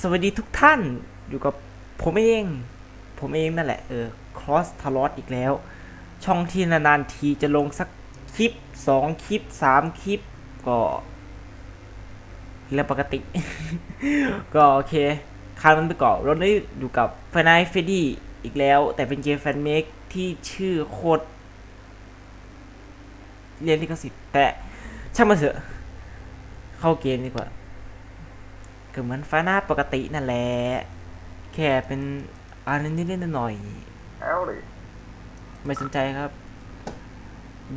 สวัสดีทุกท่านอยู่กับผมเอง ผมเองนั่นแหละ เออ Cross t a l o t อีกแล้ว ช่องที่นานๆทีจะลงสักคลิป2คลิป3คลิป ก็เรื่องปกติ ก็โอเคคางมันไปก่อนเราได้อยู่กับ f i n a l f r e d d y อีกแล้ว แต่เป็นเกมแฟนเมกที่ชื่อโคตรเรียนที่กสิทธิ์แต่ช่างมันเถอะ เข้าเกมดีกว่า ก็เหมือนฟ้าหน้าปกตินั่นแหละ แค่เป็นอะไรนิดๆหน่อย Howdy. ๆไม่สนใจครับ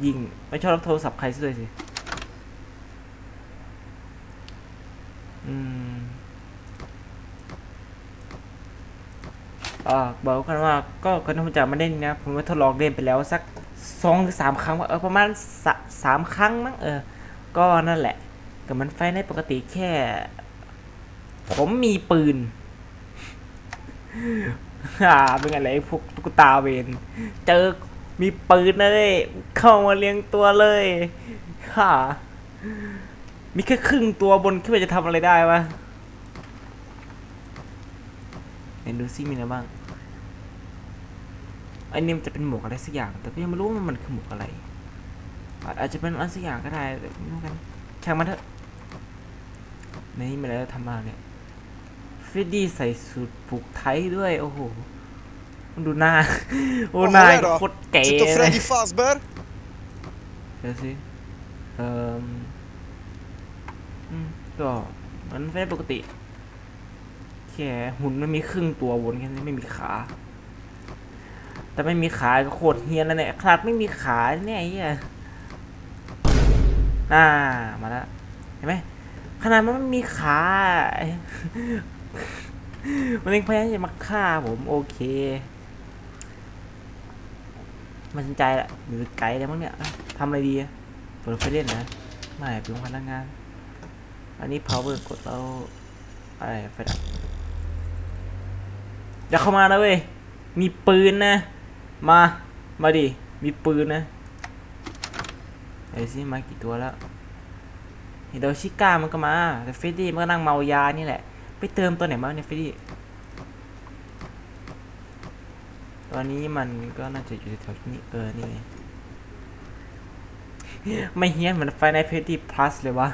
ยิงไม่ชอบรับโทรศัพท์ใครซะด้วยสิ อืมอ่าบอกกันว่าก็ก่อนที่ผมจะมาเล่นนะผมก็ทดลองเล่นไปแล้วสักสองหรือสามครั้งว่าเออประมาณสะสามครั้งมั้งเออ ก็นั่นแหละก็มันไฟในปกติแค่ ผมมีปืน อ่า เป็นอะไรพวกตุ๊กตาเวน เจอ มีปืนเลยเข้ามาเลี้ยงตัวเลยฮ่ามีแค่ครึ่งตัวบนคิดว่าจะทำอะไรได้วะไหนดูซิมีอะไรบ้างอ้นี่มันจะเป็นหมวกอะไรสักอย่าง แต่ก็ยังไม่รู้ว่ามันคือหมวกอะไร อาจจะเป็นอะไรสักอย่างก็ได้แต่ไม่รู้กันช่างมันเถอะในนี่มาแล้วทำมาเนี่ย ฟรดดี้ใส่สูทผูกไทยด้วย โอ้โหมันดูหน้า โอ้หน้า Vad är det då? โคตรเก๋ Sitter เลย Freddy Fazbear? เดี๋ยวสิเอ่ออืมก็มันเฟซปกติ แค่หุ่นไม่มีครึ่งตัววนแค่นี้ไม่มีขา แต่ไม่มีขาก็โคตรเฮี้ยนแล้วเนี่ยขนาดไม่มีขาเนี่ยไอ้เหี้ยน่ามาแล้วเห็นไหมขนาดมันไม่มีขา มันยังพยายามจะมาฆ่าผมโอเค มันสนใจละหรือไกด์อะไรบ้งเนี่ยทำอะไรดีเปิดไฟเล่นนะไม่เป็นพนักงาน อันนี้ power กดแล้วอะไรไฟดับอย่าเข้ามานะเว้ย มีปืนนะ มา มาดิ มีปืนนะไอ้สิมากี่ตัวแล้วเฮโดชิก้ามันก็มา แต่เฟรดดี้มันก็นั่งเมายานี่แหละ ไปเติมตัวไหนมาเนี่ยเฟรดี้ตอนนี้มันก็น่าจะอยู่แถวนี้เออ นี่ไงไม่เฮี้ยนเหมือนไฟในเพจที่ plus เลยวะ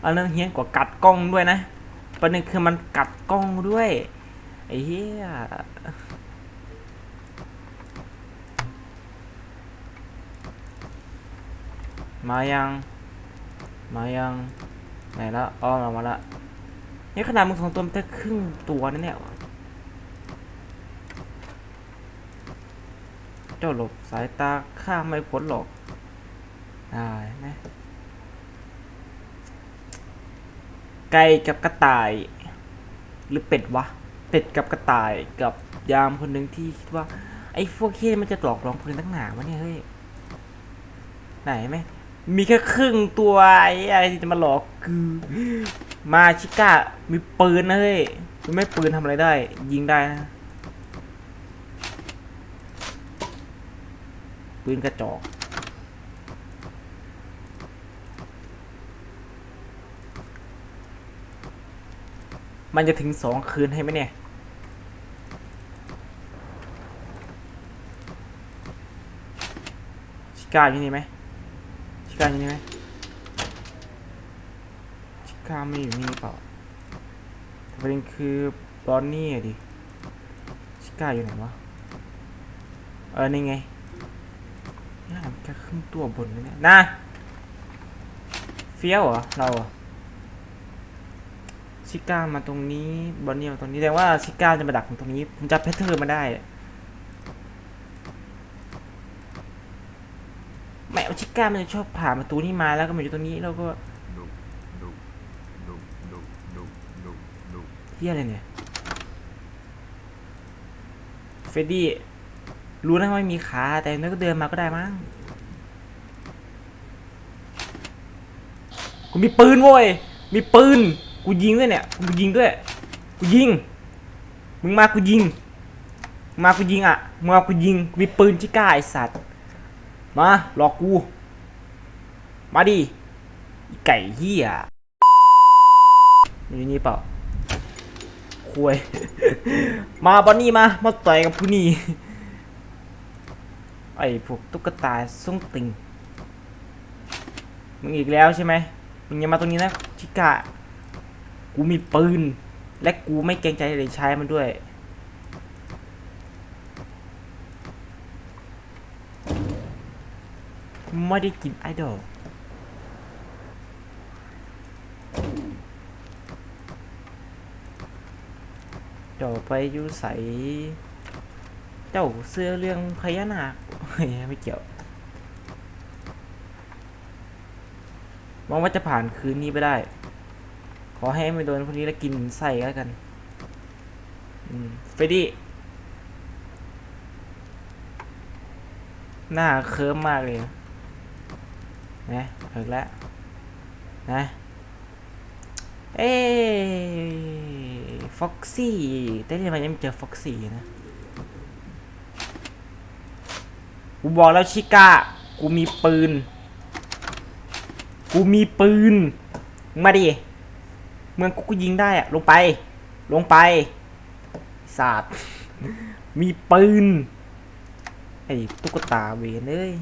เอาเรื่องเฮี้ยนกว่ากัดกล้องด้วยนะประเด็นคือมันกัดกล้องด้วยไอ้เหี้ยมายัง มายัง ไหนละอ้อมามาละ นี่ขนาดมึงสองตัวมันแค่ครึ่งตัวนั่นเนี่ยเจ้าหลบสายตาข้าไม่พ้นหรอกได้ไหมไก่กับกระต่าย หรือเป็ดวะ เป็ดกับกระต่ายกับยามคนหนึ่งที่คิดว่า ไอ้พวกเฮียมันจะหลอกลวงคนตั้งหนาวะเนี่ยเฮ้ยไหนไหมมีแค่ครึ่งตัวไอ้อะไรที่จะมาหลอกคือ มาชิก้ามีปืนนะเฮ้ยมันไม่ปืนทำอะไรได้ ยิงได้นะ ปืนกระจอกมันจะถึงสองคืนให้ไหมเนี่ย ชิก้าอยู่นี่ไหมชิก้าอยู่นี่ไหม ชิก้าไม่อยู่นี่เปล่าประเด็นคือบอนนี่อะดิ ชิก้าอยู่ไหนวะ เออ นี่ไงนี่มันแค่ครึ่งตัวบนเลยเนี่ยนะเฟี้ยวเหรอ เราอะชิก้ามาตรงนี้บอนนี่มาตรงนี้แต่ว่าชิก้าจะมาดักตรงนี้ ผมจับเพชรเธอร์มาได้แม่ชิก้ามันจะชอบผ่านประตูนี้มาแล้วก็มาอยู่ตรงนี้แล้วก็ เฮียอะไรเนี่ย เฟรดดี้ รู้นะว่าไม่มีขา แต่นั่นก็เดินมาก็ได้มั้งกูมีปืนโว้ย มีปืน กูยิงด้วยเนี่ย กูยิงด้วย กูยิง มึงมากูยิง มากูยิงอะ มึงมากูยิง กูมีปืนชิก้าไอสัตว์ มาหลอกกู มาดิไอ้ไก่เหี้ยอยู่นี่เปล่า คุยมาบอนนี่มา มาต่อยกับผู้นี้ไอ้พวกตุ๊กตาส่งติง มึงอีกแล้วใช่ไหม มึงอย่ามาตรงนี้นะชิกะ กูมีปืน และกูไม่เกรงใจเลยใช้มันด้วยไม่ได้กินไอดอล เดี๋ยวไปอยูใสเจ้าเสื้อเรื่องพญานาคเฮ้ยไม่เกี่ยวหวังว่าจะผ่านคืนนี้ไปได้ ขอให้ไม่โดนคนนี้แล้วกินไส้แล้วกันเฟรดดี้หน้าเคิร์มมากเลยนะนะเอิกแล้วนะ เอ้ ฟ็อกซี่ได้เรียนมยังไม่เจอฟ็อกซี่นะกูบอกแล้วชิก้า กูมีปืน กูมีปืน มาดิ เมืองกูก็ยิงได้อะลงไป ลงไปศาสาดมีปืน ไอ้ตุ๊กตาเวนเอ้ย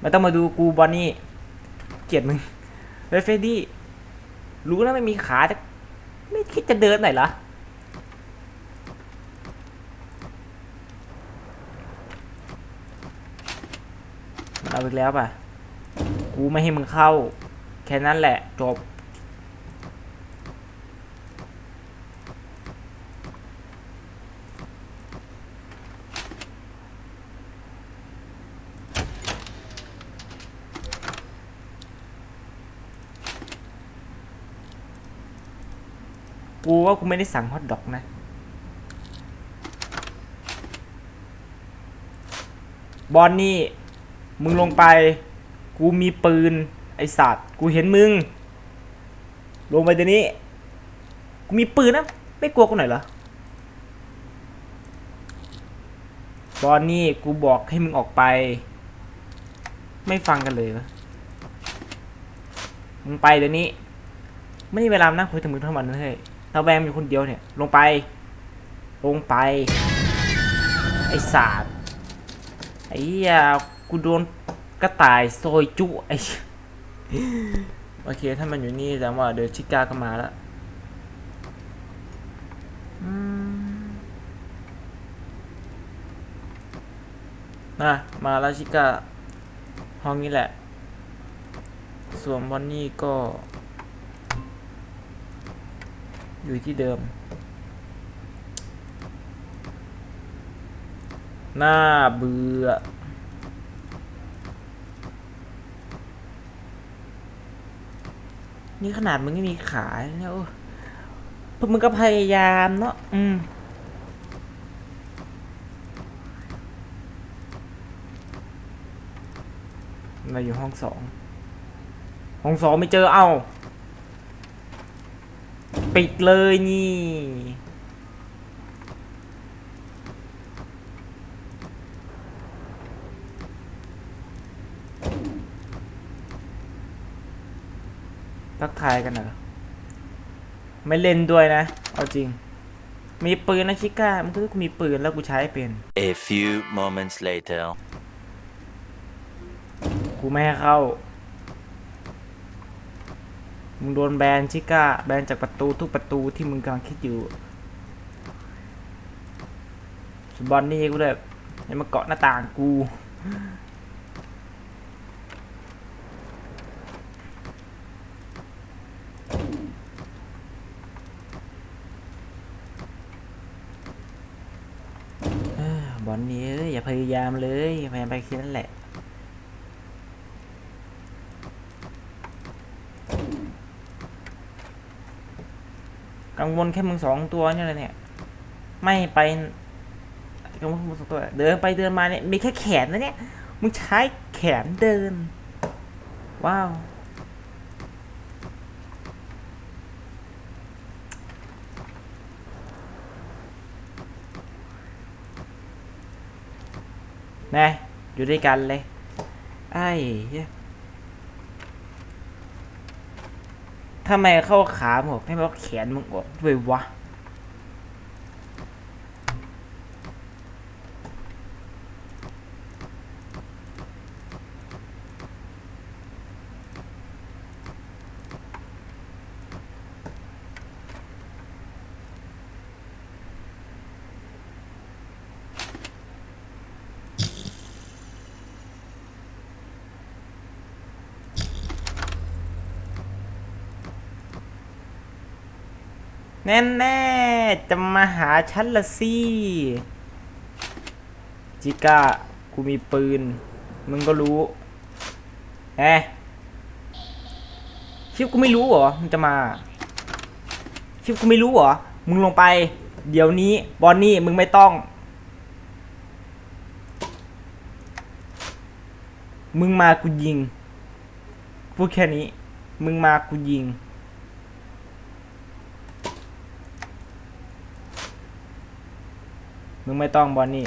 ไม่ต้องมาดูกูบอนนี่ เกลียดมึงเฮ้ยเฟรดดี้รู้แล้วไม่มีขาจะไม่คิดจะเดินหน่อยเหรอเอาอีกแล้วป่ะ กูไม่ให้มึงเข้า แค่นั้นแหละจบ กูว่ากูไม่ได้สั่งฮอทดอกนะ บอนนี่ มึงลงไป กูมีปืน ไอสัตว์ กูเห็นมึง ลงไปเดี๋ยวนี้ กูมีปืนนะ ไม่กลัวกูหน่อยเหรอ บอนนี่ กูบอกให้มึงออกไป ไม่ฟังกันเลยวะมึงไปเดี๋ยวนี้ ไม่มีเวลานั่งคุยถึงมึงทั้งวันเฮ้ย เราแวงอยู่คนเดียวเนี่ย ลงไป ลงไป ไอสาดไอ้เหี้ยกูโดนกระต่ายโซยจุไอโอเค ถ้ามันอยู่นี่แสดงว่าเดี๋ยวชิก้าก็มาแล้วอืมน่ะมาแล้วชิก้าห้องนี้แหละ ส่วนวันนี้ก็ อยู่ที่เดิมน่าเบื่อนี่ขนาดมึงไม่มีขาเนี่ยโอ้พวกมึงก็พยายามเนาะ อืม เราอยู่ห้องสอง ห้องสองไม่เจอ เอ้า ปิดเลยนี่ ทักทายกันเหรอ ไม่เล่นด้วยนะ เอาจริง มีปืนนะชิก้า มันก็มีปืนแล้วกูใช้เป็น A few moments later. กูไม่ให้เข้า มึงโดนแบนชิก้า แบนจากประตูทุกประตูที่มึงกำลังคิดอยู่สบอนนี่กูแบบอย่ามาเกาะหน้าต่างกู บอลนี้เอ้ยอย่าพยายามเลยพยายามไปแค่นั้นแหละ งวลแค่มึงสองตัวเนี่ยแหละเนี่ย ไม่ไปกังวลมึงสองตัว เดินไปเดินมาเนี่ยมีแค่แขนนะเนี่ย มึงใช้แขนเดิน ว้าว นะ อยู่ด้วยกันเลย ไอ้เหี้ย ทำไมเข้าขามึงออกทำไมเอาแขนมึงออกด้วยวะ แน่แน่ๆจะมาหาฉันละสิจิก้ากูมีปืน มึงก็รู้แอะชิปกูไม่รู้เหรอมึงจะมา ชิปกูไม่รู้เหรอ มึงลงไป เดี๋ยวนี้บอนนี่มึงไม่ต้อง มึงมากูยิงพูดแค่นี้ มึงมากูยิง มึงไม่ต้องบอลนี่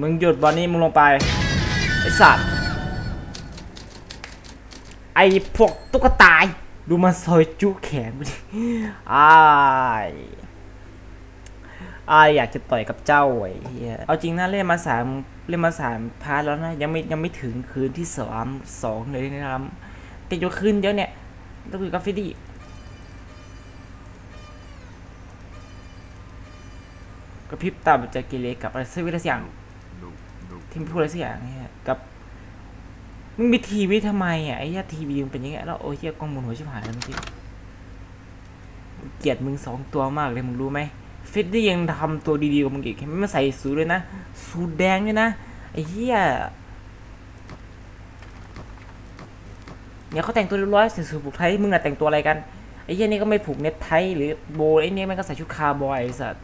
มึงหยุดบอลนี่มึงลงไป ไอสัตว์ ไอพวกตุ๊กตาย ดูมันซอยจุแขนกูดิอ้ายอ้ายอยากจะต่อยกับเจ้าไอ้เหี้ย เอาจริงนะเล่นมาสาม เล่นมาสามพาร์ทแล้วนะ ยังไม่ยังไม่ถึงคืนที่สามสองเลยนะครับแต่อยู่คืนเดียวเนี่ยต้องคือกราฟฟิตี้กระพริบตาแบบจะกิเลสกับอะไรสักอย่างดุดุที่มันพูดอะไรสักอย่างเนี่ยกับมึงมีทีวีทำไมอะไอ้เหี้ยทีวีมึงเป็นอยังไงแล้วโอ้ยเหี้ยกล้องมูลหัวชิบหายแล้วเมื่อกี้เกลียดมึงสองตัวมากเลยมึงรู้ไหม เฟิตได้ยังทำตัวดีๆกว่ามึงอีกไมมันใส่สูทเลยนะสูทแดงด้วยนะไอ้เหี้ยเนี่ยเขาแต่งตัวเรียบร้อยใส่สูทผูกไทยมึงอะแต่งตัวอะไรกันไอ้เหี้ยนี่ก็ไม่ผูกเน็ตไทยหรือโบไอ้เนี่ยมันก็ใส่ชุดคาร์บอยไอ้สัส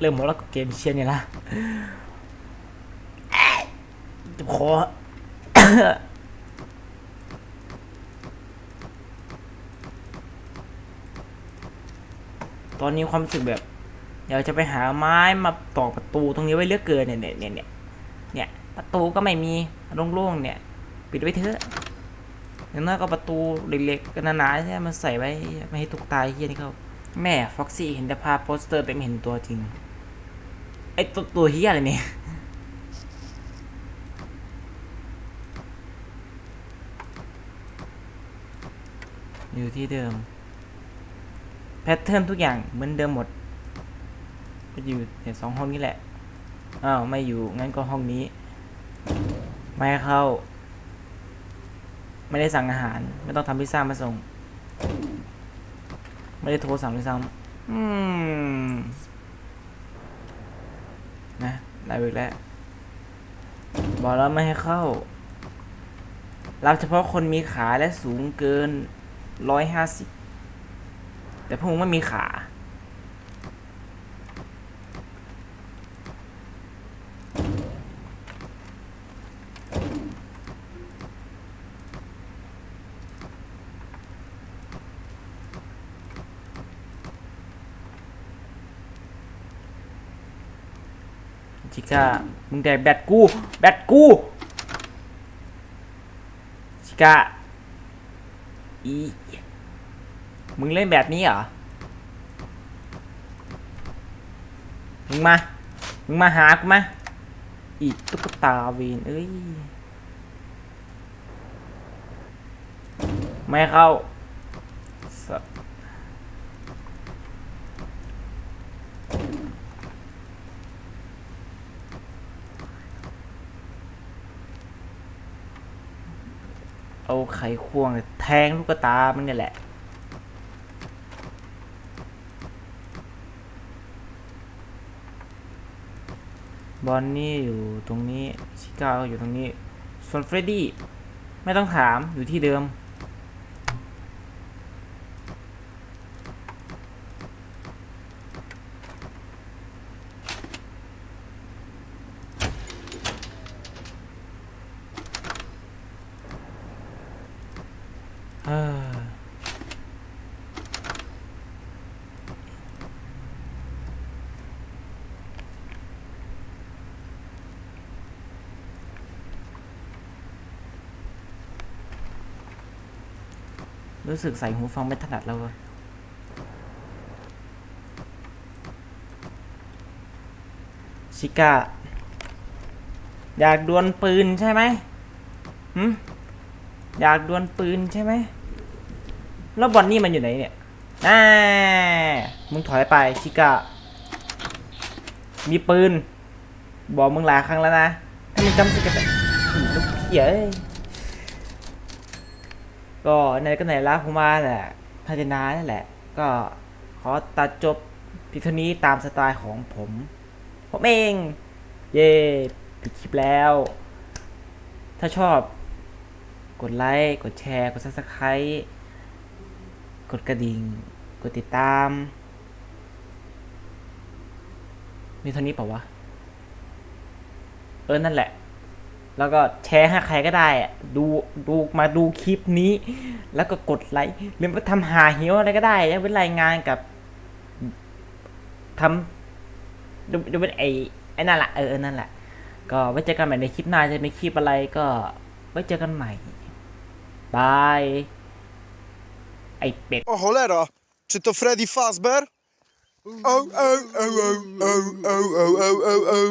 เริ่มหมดแล้วกับเกมเชียนเนี่ยละเจ็บคอ ตอนนี้ความรู้สึกแบบอยากจะไปหาไม้มาตอกประตูตรงนี้ไว้เลือกเกินเนี่ยเนี่ยเนี่ยเนี่ยเนี่ยประตูก็ไม่มีโล่งๆเนี่ย ปิดไว้เถอะอย่างน้อยก็ประตูเล็กๆกันหนาๆใช่ไหมมันใส่ไว้ไม่ให้ตุกตายเฮียนี่เขาแม่ฟ็อกซี่เห็นแต่ภาพโปสเตอร์แต่ไม่เห็นตัวจริงไอตัวตัวเฮียอะไรเนี่ยอยู่ที่เดิม แพทเทิร์นทุกอย่างเหมือนเดิมหมดก็อยู่ในสองห้องนี้แหละ อ้าว ไม่อยู่ งั้นก็ห้องนี้ ไม่ให้เข้า ไม่ได้สั่งอาหาร ไม่ต้องทำพิซซ่ามาส่ง ไม่ได้โทรสั่งด้วยซ้ำอืม นะได้อีกแล้ว บอกแล้วไม่ให้เข้า รับเฉพาะคนมีขาและสูงเกินร้อยห้าสิบ แต่พวกมึงไม่มีขาชิก้า มึงแดกแบตกู แบตกูชิก้า อี มึงเล่นแบบนี้เหรอ มึงมา มึงมาหากูมา อีกตุ๊กตาเวนเอ้ย ไม่เข้าเอาไขควงแทงลูกตามันนี่แหละ บอนนี่อยู่ตรงนี้ ชิก้าก็อยู่ตรงนี้ ส่วนเฟรดดี้ไม่ต้องถามอยู่ที่เดิม รู้สึกใส่หูฟังไม่ถนัดแล้วเว้ยชิก้า อยากดวลปืนใช่ไหมหืมอยากดวลปืนใช่ไหม แล้วบอนนี่มันอยู่ไหนเนี่ยอ่ามึงถอยไปชิก้า มีปืน บอกมึงหลายครั้งแล้วนะ ถ้ามึงจำสิกระลูกเหี้ย ก็ไหนก็ไหนละผมมาแหละพาจนานั่นแหละ ก็ขอตัดจบพิธีนี้ตามสไตล์ของผม ผมเอง เย่ปิดคลิปแล้ว ถ้าชอบ กดไลค์ กดแชร์ กด subscribe กดกระดิ่ง กดติดตาม มีเท่านี้เปล่าวะ เออ นั่นแหละ แล้วก็แชร์ให้ใครก็ได้อะดูดูมาดูคลิปนี้ แล้วก็กดไลค์หรือว่าทำหาเหิวอะไรก็ได้แล้วเป็นรายงานกับทำดูดูเป็นไอ้ไอ้นั่นแหละเออนั่นแหละ ก็ไว้เจอกันใหม่ในคลิปหน้าจะเป็นคลิปอะไรก็ไว้เจอกันใหม่บายไอเป็ด O cholera, czy to Freddy Fazbear? O, o, o, o, o, o, o, o, o, o.